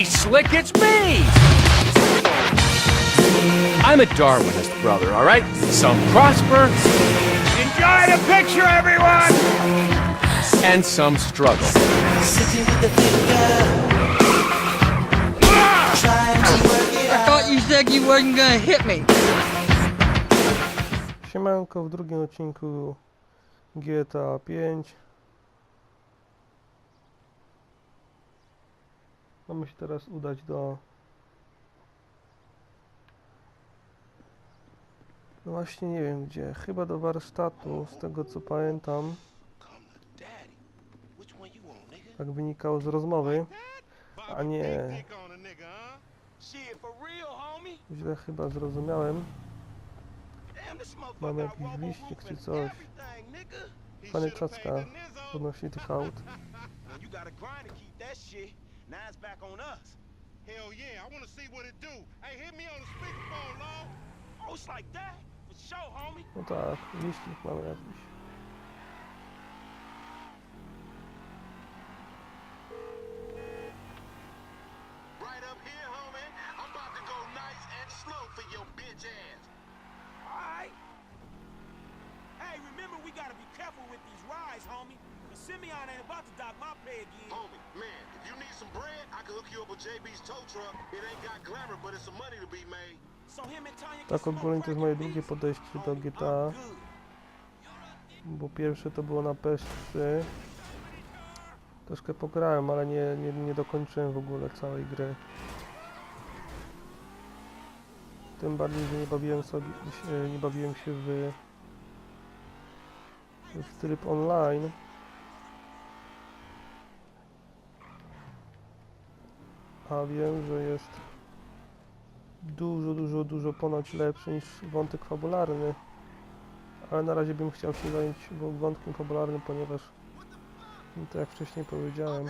Hey, Slick, it's me! I'm a Darwinist, brother, all right? Some prosper. Enjoy the picture, everyone! And some struggle. I thought you said you wasn't gonna hit me. Siemanko, w drugim odcinku GTA 5 Mamy się teraz udać do No właśnie nie wiem gdzie, chyba do warsztatu, z tego co pamiętam? Tak wynikało z rozmowy A nie, źle chyba zrozumiałem got jakiś roof czy coś. Panie Czacka odnośnie tych aut you gotta grind to keep that shit. Now it's back on us. Hell yeah, I wanna see what it do. Hey, hit me on the speakerphone, Law. Oh, it's like that? For sure, homie. No tak, wyścig mamy jakiś Right up here, homie. I'm about to go nice and slow for your bitch ass. Alright. Hey, remember we gotta be careful with these rides, homie. Simeon ain't about to dock my pay again. Homie, man, if you need some bread, I can hook you up with JB's tow truck. It ain't got glamour, but it's some money to be made. So him and Tanya can Tak ogólnie to jest moje drugie podejście do GTA. Bo pierwsze to było na PS3 Troszkę pograłem, ale nie, nie, nie dokończyłem w ogóle całej gry Tym bardziej, że nie bawiłem sobie się, nie bawiłem się w, w tryb online A wiem, że jest dużo, dużo, dużo ponoć lepszy niż wątek fabularny ale na razie bym chciał się zająć wątkiem fabularnym, ponieważ no to jak wcześniej powiedziałem,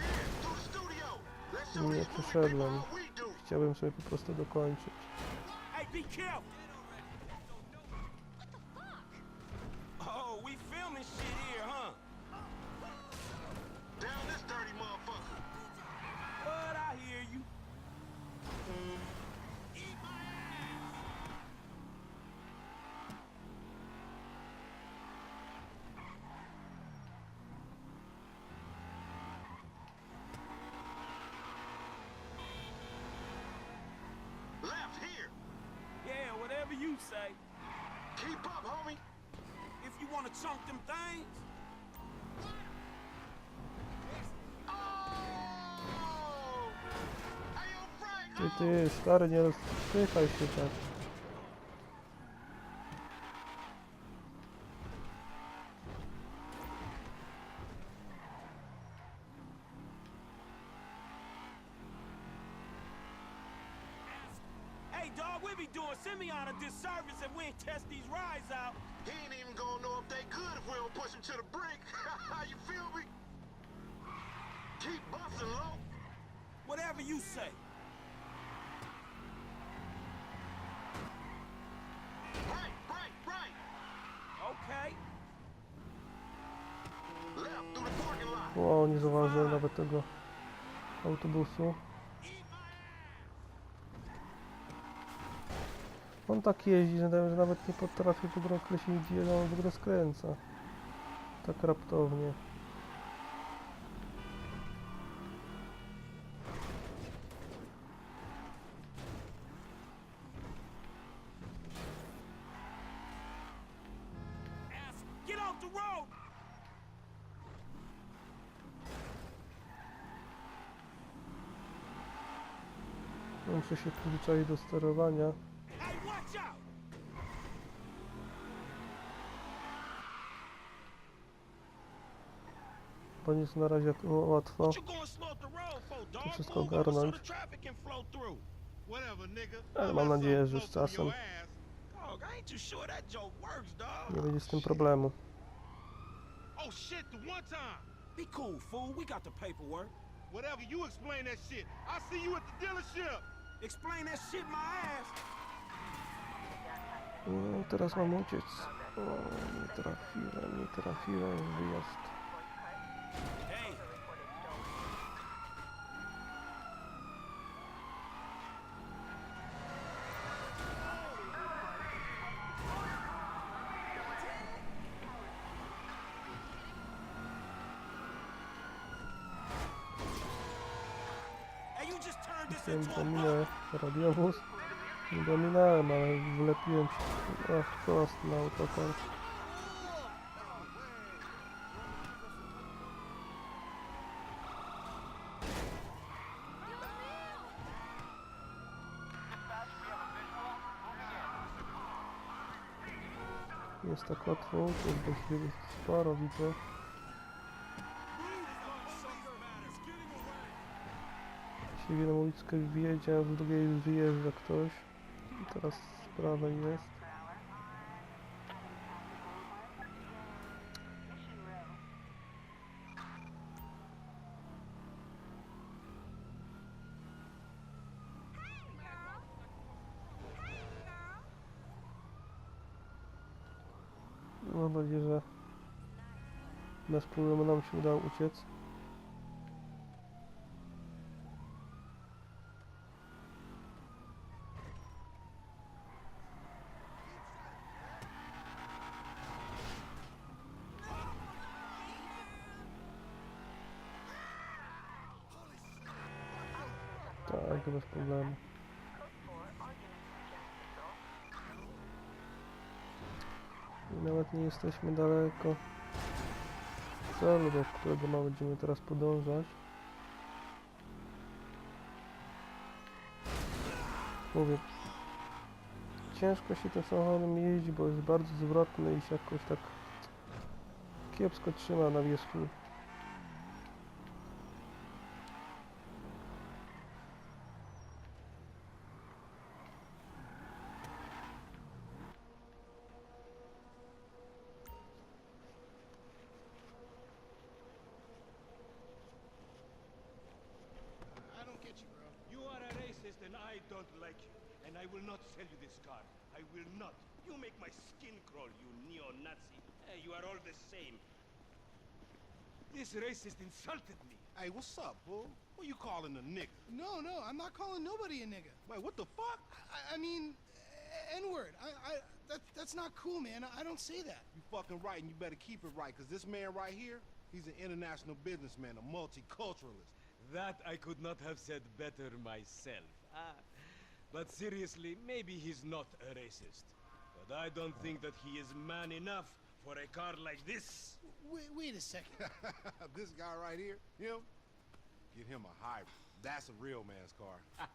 nie przeszedłem. Chciałbym sobie po prostu dokończyć. Oh, we filming shit here, huh? You say. Keep up, homie. If you want to chunk them things, Ty, ty, stary, nie rozpychaj się tak. hey, dog, we be doing Simeon a disservice if we ain't test these rides out. He ain't even gonna know if they good if we don't push him to the brink. you feel me? Keep busting, low. Whatever you say. Parking lot. O, nie zauważyłem nawet tego autobusu. On tak jeździ, że nawet nie potrafi w ogóle określić, gdzie on w ogóle skręca. Tak raptownie. muszę się przyzwyczaić do sterowania. Bo nic na razie łatwo to wszystko ogarnąć. Ale mam nadzieję, że z czasem nie będzie z tym problemu. Oh shit, the one time. Be cool, fool. We got the paperwork. Whatever, you explain that shit. I'll see you at the dealership. Explain that shit my ass. No, teraz mam uciec. O, nie trafiłem, nie trafiłem w wyjazd. Hey, Chciałem dominę radiowóz. Nie dominałem, ale wlepiłem się wprost na autokar. Jest tak łatwo, to jest dość sporo widzę. Jeśli w jedną uliczkę wjedzie, a z drugiej wyjeżdża ktoś. I teraz z prawej jest. Mam nadzieję, że bez problemu nam się uda uciec. Tak, bez problemu. I nawet nie jesteśmy daleko celu, do którego ma będziemy teraz podążać. Mówię, ciężko się tym samochodem jeździ, bo jest bardzo zwrotny i się jakoś tak kiepsko trzyma na wierzchu. Don't like you. And I will not sell you this car. I will not. You make my skin crawl, you neo-Nazi. Hey, you are all the same. This racist insulted me. Hey, what's up, bull? What are you calling a nigga? No, no, I'm not calling nobody a nigga. Wait, what the fuck? I, I mean, N-word. I, I, that, that's not cool, man. I, I don't say that. You fucking right, and you better keep it right, because this man right here, he's an international businessman, a multiculturalist. That I could not have said better myself. Ah, but seriously, maybe he's not a racist. But I don't think that he is man enough for a car like this. Wait, wait a second. this guy right here, him, get him a hybrid. That's a real man's car.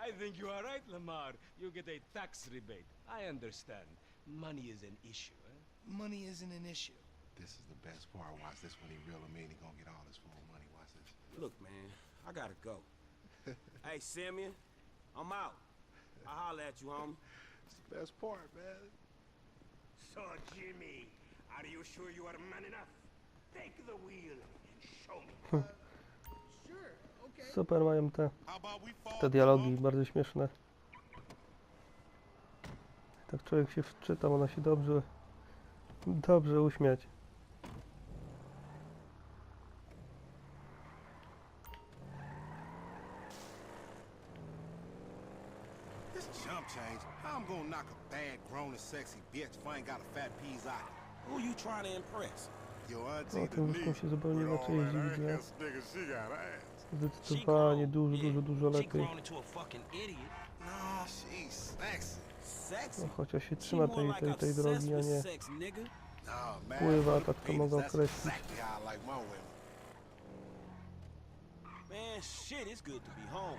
I think you are right, Lamar. You get a tax rebate. I understand. Money is an issue, eh? Money isn't an issue. This is the best part. Watch this when he reel him in. He gonna get all his full money. Watch this. Look, man, I gotta go. hey, Simeon, I'm out. I'll holler at you, homie. It's the best part, man. So, Jimmy, are you sure you are man enough? Take the wheel and show me. Sure, okay. Super mają te, te dialogi, bardzo śmieszne. Tak człowiek się wczyta, można się dobrze, dobrze uśmiać. This jump change. How I'm gonna knock a bad, grown and sexy bitch if I ain't got a fat peas eye? Who you trying to impress? Your O tym Denise. się zupełnie With all inaczej that jeździ, widzę. ass, nigga, she got ass. She Zdecydowanie grown. dużo, Yeah, dużo, dużo She lepiej. grown into a fucking idiot. Nah, she's sexy. Sexy. No, chociaż się She trzyma more tej, like tej, tej obsessed drogi, a with nie sex, nigga. Nah, man. Pływa, tak to mogę That's określić. exactly how I like my women. Man, shit, it's good to be home.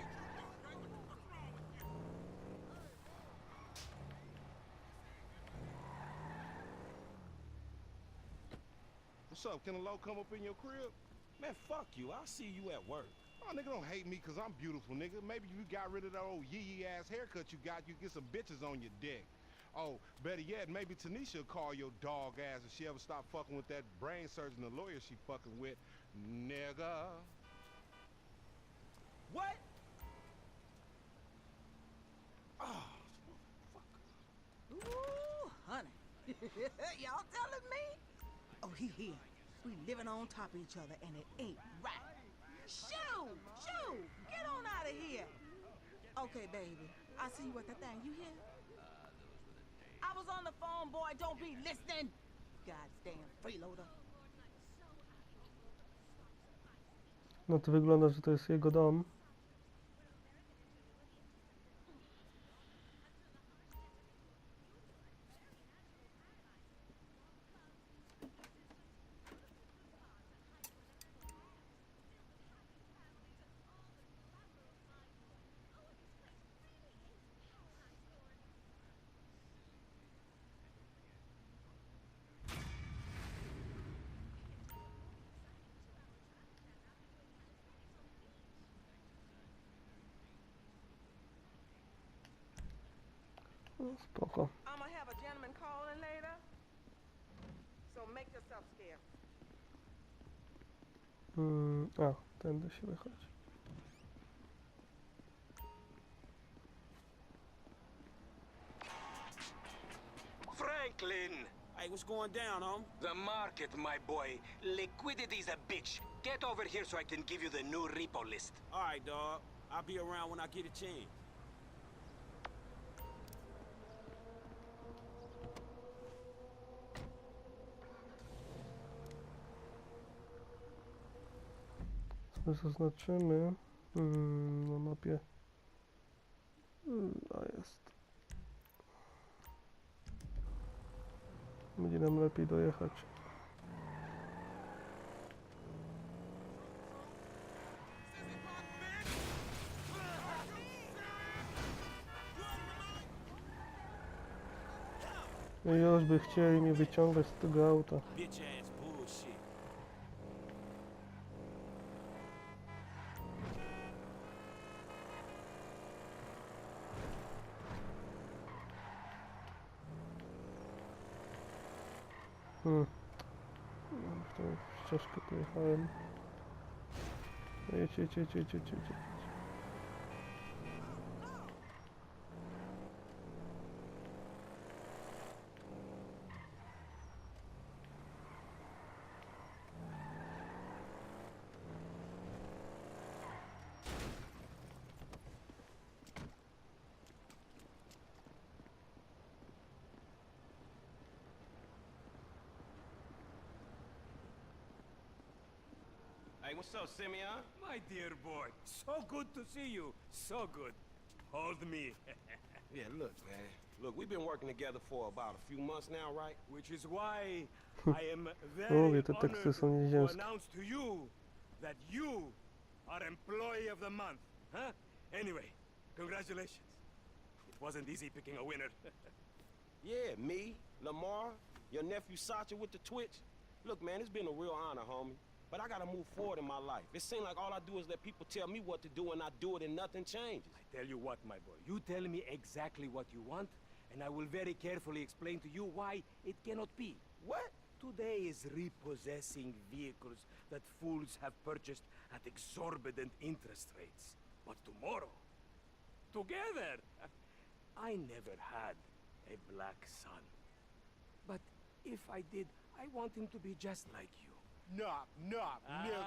What's up? Can a low come up in your crib? Man, fuck you. I'll see you at work. Oh, nigga, don't hate me because I'm beautiful, nigga. Maybe you got rid of that old yee-yee ass haircut you got, you get some bitches on your dick. Oh, better yet, maybe Tanisha will call your dog ass if she ever stop fucking with that brain surgeon, the lawyer she fucking with. Nigga. What? Oh, motherfucker. Ooh, honey. Y'all telling me? Oh, he here. We living on top of each other and it ain't right. Shoo! Shoo! Get on out of here. Okay, baby. I see you at the thing. You hear? I was on the phone, boy. Don't be listening. Goddamn freeloader. No to wygląda, że to jest jego dom. Spoko. I'm gonna have a gentleman calling later. So make yourself scarce. Mm, a, tędy się wychodzi. Franklin! Hey, what's going down, home? The market, my boy. Liquidity's a bitch. Get over here so I can give you the new repo list. All right, dog. I'll be around when I get a chance. Sobie zaznaczymy mm, na mapie. Mm, A jest. Będzie nam lepiej dojechać. No już by chcieli mnie wyciągać z tego auta. Bitch No Jedź, jedź, jedź, jedź, jedź, jedź. Hey, what's up, Simeon? My dear boy. So good to see you. So good. Hold me. Yeah, look, man. Look, we've been working together for about a few months now, right? Which is why I am very Mówię, te teksty są honored to announce to you that you are employee of the month. Huh? Anyway, congratulations. It wasn't easy picking a winner. Yeah, me, Lamar, your nephew Sacha with the Twitch. Look, man, it's been a real honor, homie. But I gotta move forward in my life. It seems like all I do is let people tell me what to do and I do it and nothing changes. I tell you what, my boy. You tell me exactly what you want, and I will very carefully explain to you why it cannot be. What? Today is repossessing vehicles that fools have purchased at exorbitant interest rates. But tomorrow, together, I never had a black son. But if I did, I want him to be just like you. Knock, knock, nigga.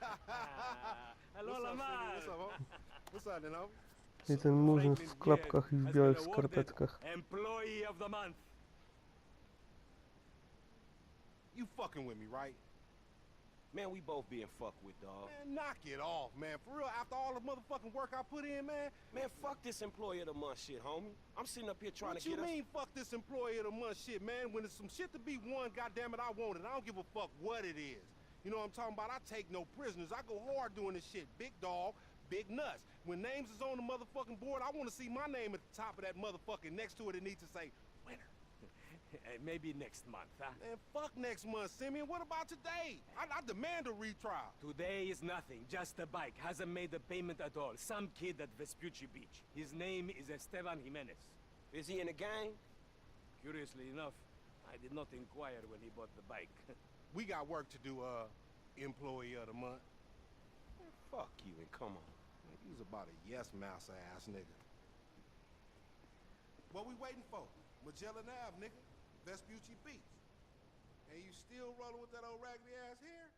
Ah. Hello, What's up, Lamar. City? What's up? What's up, then, homie? I ten murzyn w klapkach i w białych skarpetkach. Employee of the month. You fucking with me, right? Man, we both being fucked with, dog. Man, knock it off, man. For real, after all the motherfucking work I put in, man. Man, fuck this employee of the month shit, homie. I'm sitting up here trying what to you get us. mean, fuck this employee of the month shit, man? When there's some shit to be won, goddamn it, I want it. I don't give a fuck what it is. You know what I'm talking about? I take no prisoners. I go hard doing this shit. Big dog, big nuts. When names is on the motherfucking board, I want to see my name at the top of that motherfucking next to it. It needs to say winner. Maybe next month, huh? Man, fuck next month, Simeon. What about today? I, I demand a retrial. Today is nothing, just a bike. Hasn't made a payment at all. Some kid at Vespucci Beach. His name is Esteban Jimenez. Is he in a gang? Curiously enough, I did not inquire when he bought the bike. We got work to do, uh, employee of the month. Man, fuck you and come on. Man, He's about a yes mouse ass nigga. What we waiting for? Magellan Ave, nigga. Vespucci Beach. And you still rolling with that old raggedy ass hair?